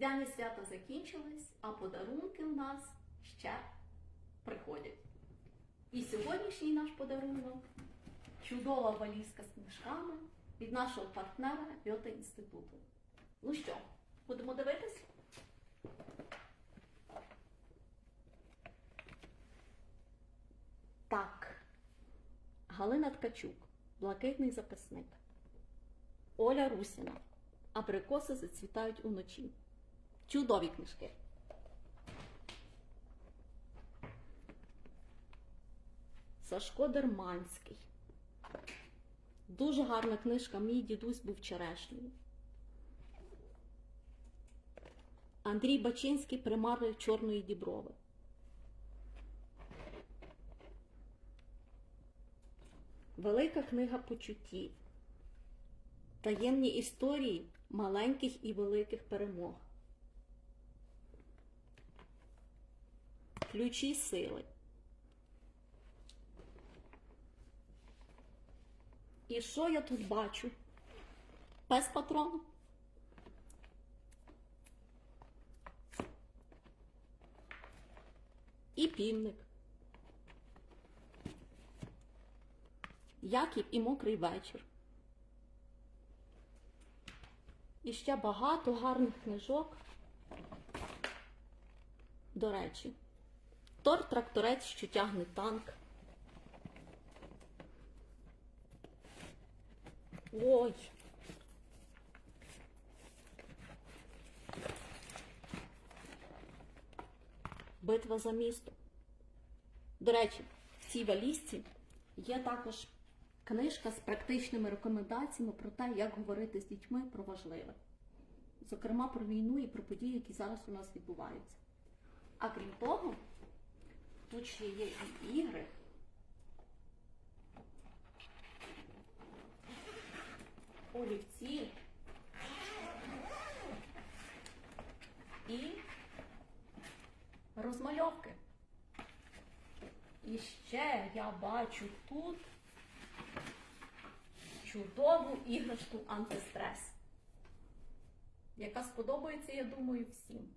Різдвяні свята закінчились, а подарунки в нас ще приходять. І сьогоднішній наш подарунок чудова валізка з книжками від нашого партнера Гьоте інституту. Ну що, будемо дивитись? Так. Галина Ткачук, блакитний записник. Оля Русіна. Абрикоси зацвітають уночі. Чудові книжки. Сашко Дерманський. Дуже гарна книжка. Мій дідусь був черешнею. Андрій Бачинський примарник Чорної Діброви. Велика книга почуттів. Таємні історії маленьких і великих перемог. Ключі сили. І що я тут бачу? Пес патрон. І півник. Яків і мокрий вечір. І ще багато гарних книжок. До речі, Тор тракторець, що тягне танк. Ой. Битва за місто. До речі, в цій валізці є також книжка з практичними рекомендаціями про те, як говорити з дітьми про важливе. Зокрема, про війну і про події, які зараз у нас відбуваються. А крім того, тут ще є і ігри. Олівці і розмальовки. І ще я бачу тут чудову іграшку антистрес, яка сподобається, я думаю, всім.